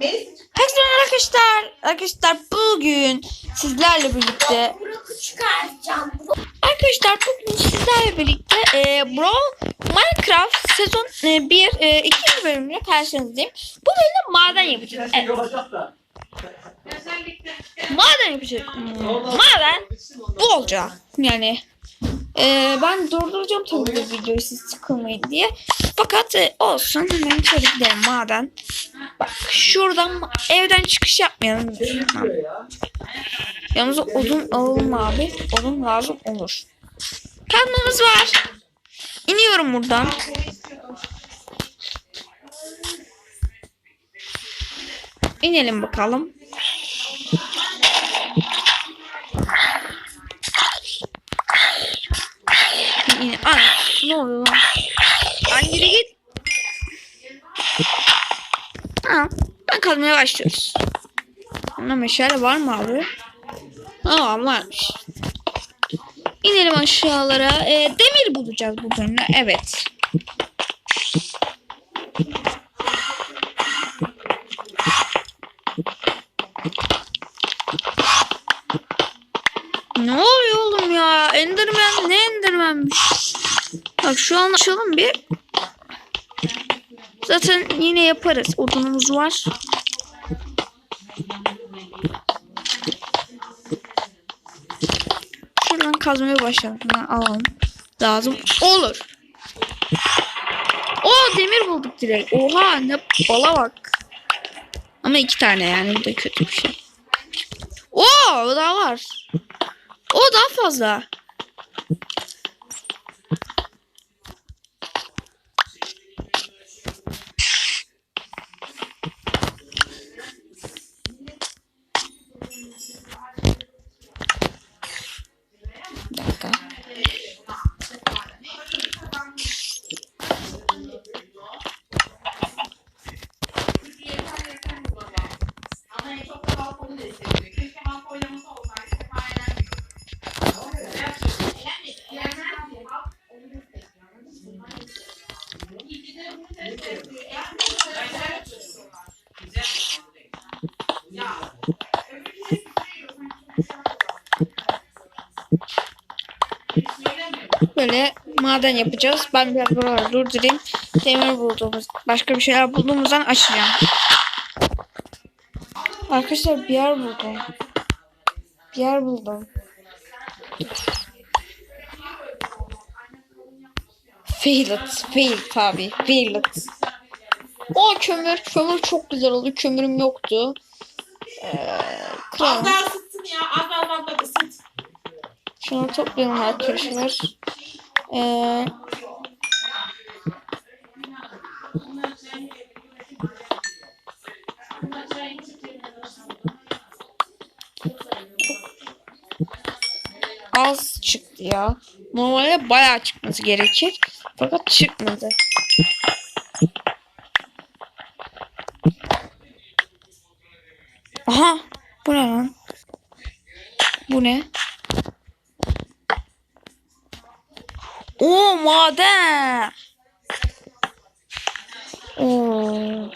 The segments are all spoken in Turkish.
Herkese merhaba arkadaşlar. Arkadaşlar bugün sizlerle birlikte. Arkadaşlar bugün sizlerle birlikte e, Brawl Minecraft sezon e, 1 e, ikinci bölümüyle karşınızdayım. Bu bölümde maden yapacağız. Evet, maden yapacağız. Hmm, maden bu olacak. Yani e, ben durduracağım tabii bu videoyu siz sıkılmayın diye. Fakat e, olsun hemen şöyle gidelim maden. Bak şuradan evden çıkış yapmayalım. Tamam. Yalnız odun alalım abi. Odun lazım olur. Kazmamız var. İniyorum buradan. İnelim bakalım. Yine ana ne oluyor lan? Lan yürü git. Tamam. Ben kazmaya başlıyoruz. Bunda meşale var mı abi? Aa varmış. İnelim aşağılara. Ee, demir bulacağız bu bölümde. Evet. Ne oluyor oğlum ya? Enderman ne Enderman'miş? Bak şu an açalım bir. Zaten yine yaparız. Odunumuz var. Şuradan kazmaya başlayalım. Alalım. Lazım. Olur. O demir bulduk direkt. Oha ne bala bak. Ama iki tane yani bu da kötü bir şey. Oo daha var. O daha fazla. Böyle maden yapacağız. Ben biraz buraları durdurayım. Demir bulduğumuz, başka bir şeyler bulduğumuzdan açacağım. Arkadaşlar bir yer buldum. Bir yer buldum. Failed. Failed tabi. Failed. O kömür. Kömür çok güzel oldu. Kömürüm yoktu. Ee, Az daha ısıtsın ya. Az az az ısıt. Şunu toplayalım arkadaşlar. Ee, az çıktı ya. Normalde bayağı çıkması gerekir. Fakat çıkmadı. Aha! Bu ne lan? Bu ne? Oo maden. Oo.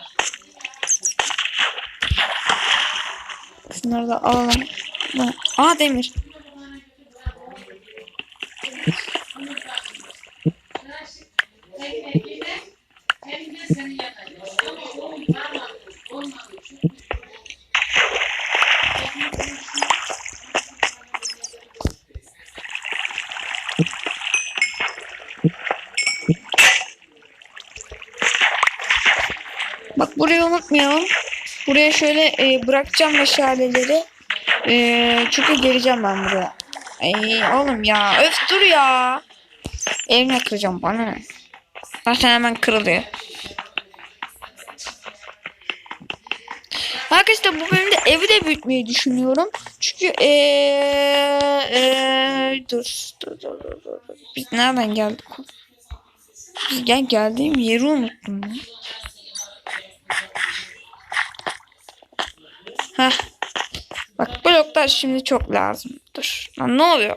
Şunları da alalım. Aa demir. Unutmayalım. Buraya şöyle e, bırakacağım meşaleleri. E, çünkü geleceğim ben buraya. Ay oğlum ya. Öf dur ya. Evine kıracağım bana ne. Zaten hemen kırılıyor. Arkadaşlar bu bölümde evi de büyütmeyi düşünüyorum. Çünkü eee dur, dur, dur, dur, dur, dur. Biz nereden geldik? Biz gel geldiğim yeri unuttum. ya. Bloklar şimdi çok lazım. Dur. Lan ne oluyor?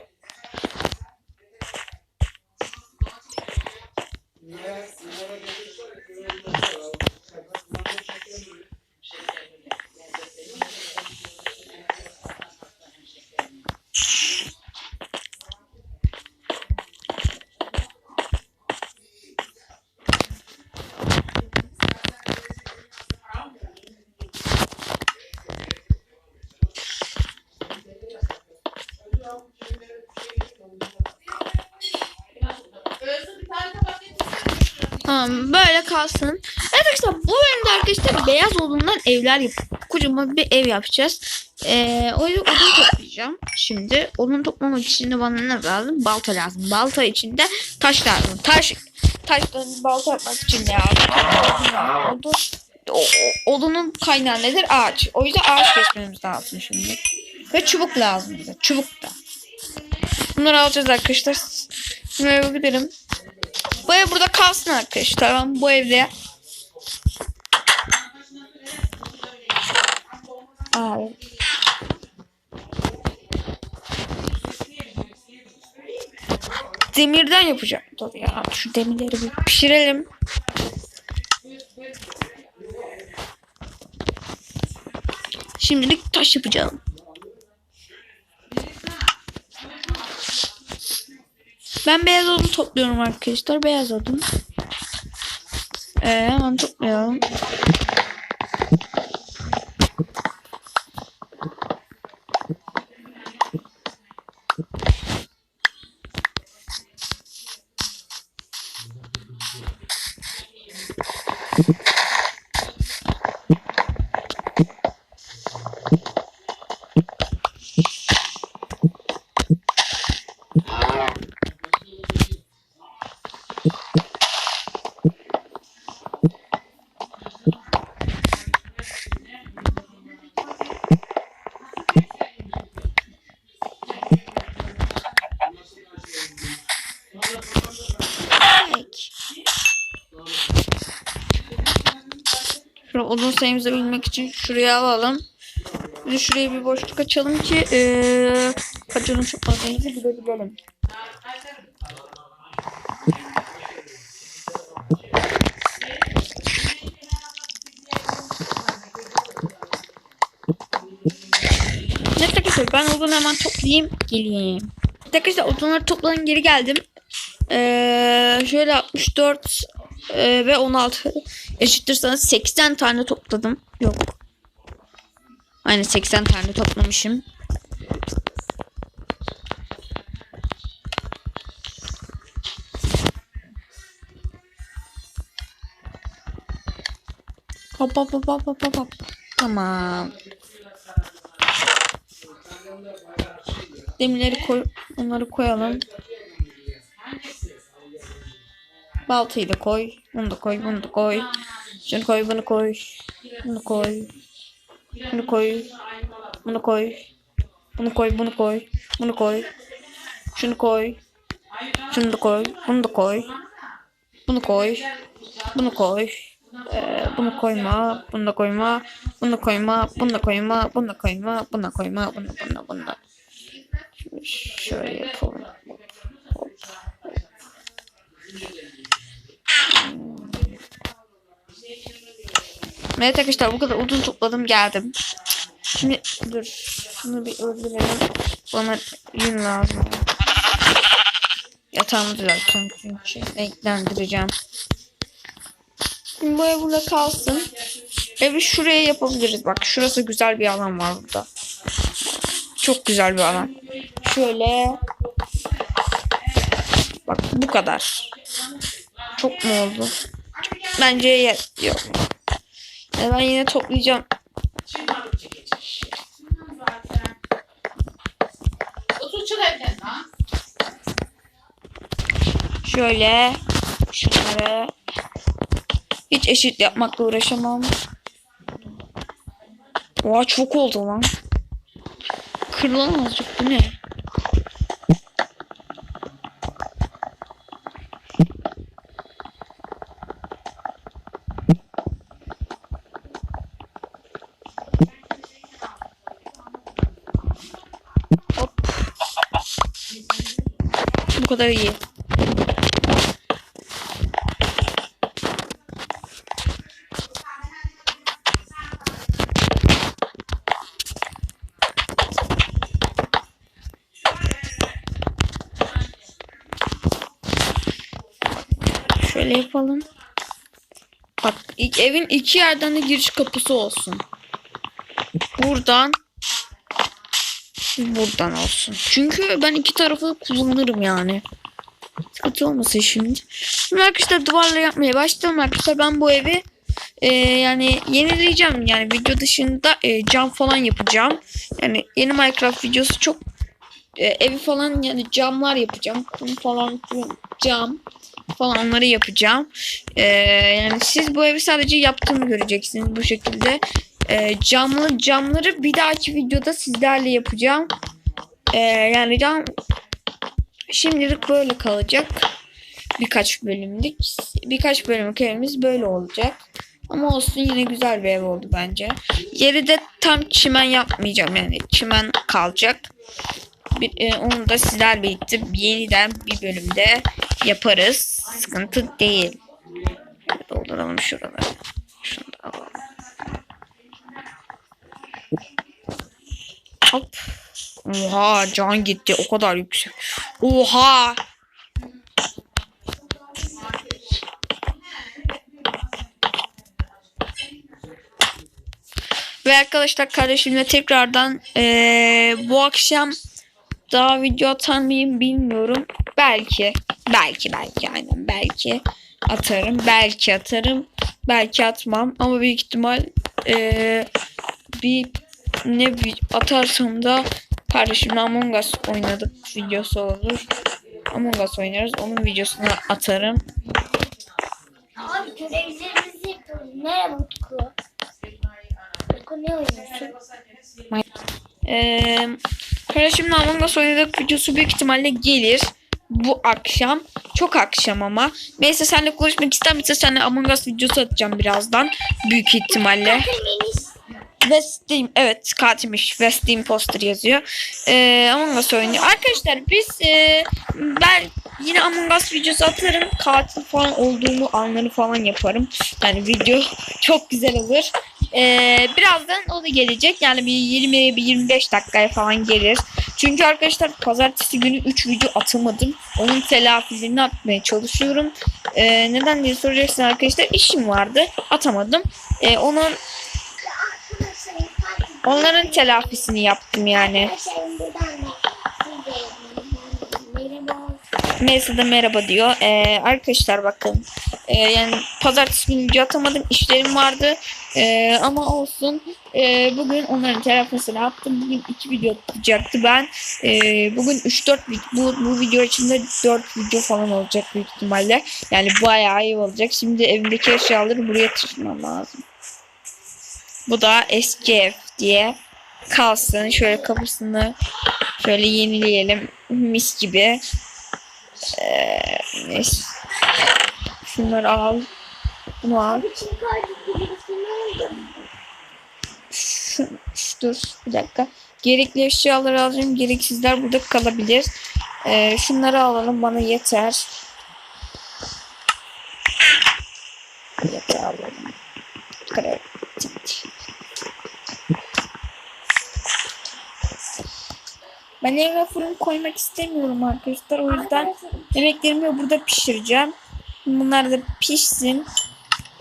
Tamam böyle kalsın. Evet arkadaşlar bu bölümde arkadaşlar beyaz odundan evler yap. Kocaman bir ev yapacağız. Ee, o yüzden odun toplayacağım. Şimdi odun toplamak için de bana ne lazım? Balta lazım. Balta için de taş lazım. Taş taştan balta yapmak için de lazım. Odun, odunun kaynağı nedir? Ağaç. O yüzden ağaç kesmemiz lazım şimdi. Ve çubuk lazım bize. Çubuk da. Bunları alacağız arkadaşlar. Şimdi gidelim. Bu ev burada kalsın arkadaşlar. Tamam bu evde. Aa, Demirden yapacağım. Dur ya şu demirleri bir pişirelim. Şimdilik taş yapacağım. Ben beyaz odun topluyorum arkadaşlar. Beyaz odun. Ee, hemen toplayalım. Şurada odun sayımızı bilmek için şuraya alalım. Bir şuraya bir boşluk açalım ki ee, kaç odun fazlayızı bilebilelim. Ne arkadaşlar ben odunu hemen toplayayım geleyim. Arkadaşlar odunları topladım geri geldim. Ee, şöyle 64 e, ve 16 eşittir sana 80 tane topladım. Yok. Aynen 80 tane toplamışım. Hop hop hop hop hop hop. Tamam. Demirleri koy, onları koyalım. Baltayı da koy. Bunu da koy, bunu da koy. Şunu koy, bunu koy. Bunu koy. Bunu koy. Bunu koy. Bunu koy, bunu koy. Bunu koy. Şunu koy. Şunu da koy. Bunu da koy. Bunu koy. Bunu koy. Ee, bunu koyma. Bunu da koyma. Bunu da koyma. Bunu da koyma. Bunu da koyma. Bunu da koyma. Bunu da bunu da bunu da. Şimdi şöyle yapalım. Evet arkadaşlar bu kadar odun topladım geldim. Şimdi dur şunu bir öldürelim. Bana yün lazım. Yatağımı düzelteceğim çünkü renklendireceğim. Şimdi bu ev burada kalsın. Evi şuraya yapabiliriz. Bak şurası güzel bir alan var burada. Çok güzel bir alan. Şöyle. Bak bu kadar. Çok mu oldu? Bence yet- yok. E ben yine toplayacağım. Şöyle şunları hiç eşit yapmakla uğraşamam. Oha çok oldu lan. Kırılan azıcık bu ne? Kadar iyi. Şöyle yapalım. Bak ilk evin iki yerden de giriş kapısı olsun. Buradan buradan olsun. Çünkü ben iki tarafı kullanırım yani. Kötü olmasın şimdi. Şimdi arkadaşlar duvarla yapmaya başladım arkadaşlar. Ben bu evi e, yani yenileyeceğim. Yani video dışında e, cam falan yapacağım. Yani yeni Minecraft videosu çok e, evi falan yani camlar yapacağım. Kum falan cam falan onları yapacağım. E, yani siz bu evi sadece yaptığımı göreceksiniz bu şekilde. E, camlı camları bir dahaki videoda sizlerle yapacağım. E, yani cam şimdilik böyle kalacak. Birkaç bölümlük. Birkaç bölümlük evimiz böyle olacak. Ama olsun yine güzel bir ev oldu bence. Yeri de tam çimen yapmayacağım yani çimen kalacak. Bir, e, onu da sizler birlikte yeniden bir bölümde yaparız. Sıkıntı değil. Dolduralım şuraları. Şunu da alalım. Hop. Oha can gitti o kadar yüksek. Oha. Ve arkadaşlar kardeşimle tekrardan eee, bu akşam daha video atar mıyım bilmiyorum. Belki. Belki belki aynen belki atarım. Belki atarım. Belki atmam. Ama büyük ihtimal eee, bir ne atarsam da kardeşimle Among Us oynadık videosu olur. Among Us oynarız. Onun videosunu atarım. Abi görevlerimizi yapıyoruz. Merhaba Utku. Utku ne oynuyorsun? Ee, kardeşimle Among Us oynadık videosu büyük ihtimalle gelir. Bu akşam. Çok akşam ama. Neyse seninle konuşmak ister misin? Seninle Among Us videosu atacağım birazdan. Büyük ihtimalle. Menis. West evet katilmiş. West Imposter yazıyor. Ee, Among Us oynuyor. Arkadaşlar biz e, ben yine Among Us videosu atarım. Katil falan olduğumu anları falan yaparım. Yani video çok güzel olur. Ee, birazdan o da gelecek. Yani bir 20 bir 25 dakikaya falan gelir. Çünkü arkadaşlar pazartesi günü 3 video atamadım. Onun telafisini atmaya çalışıyorum. Ee, neden diye soracaksın arkadaşlar. İşim vardı. Atamadım. Ee, onun Onların telafisini yaptım yani. Arkadaşlarım buradan da siz de Merhaba. Diyor. Ee, arkadaşlar bakın. Ee, yani pazartesi günü video atamadım. İşlerim vardı. Ee, ama olsun. Ee, bugün onların telafisini yaptım. Bugün iki video atacaktı ben. Ee, bugün 3-4 bu, bu video içinde 4 video falan olacak büyük ihtimalle. Yani bayağı iyi olacak. Şimdi evimdeki eşyaları buraya taşımam lazım. Bu da eski ev diye kalsın. Şöyle kapısını şöyle yenileyelim. Mis gibi. Ee, neyse. Şunları al. Bunu al. Şu, şu- dur bir dakika. Gerekli eşyaları alacağım. Gereksizler burada kalabilir. Ee, şunları alalım. Bana. Yeter alalım. Kare. Ben eve fırın koymak istemiyorum arkadaşlar. O yüzden Yemeklerimi burada pişireceğim. Bunlar da pişsin.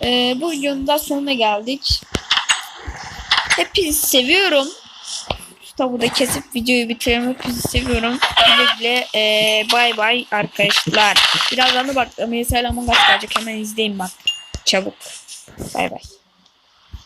Ee, bu videonun da sonuna geldik. Hepinizi seviyorum. Tavuğu da kesip videoyu bitirelim. Hepinizi seviyorum. Güle güle. Ee, bay bay arkadaşlar. Birazdan da bak Mesela Among Us gelecek. Hemen izleyin bak. Çabuk. Bay bay.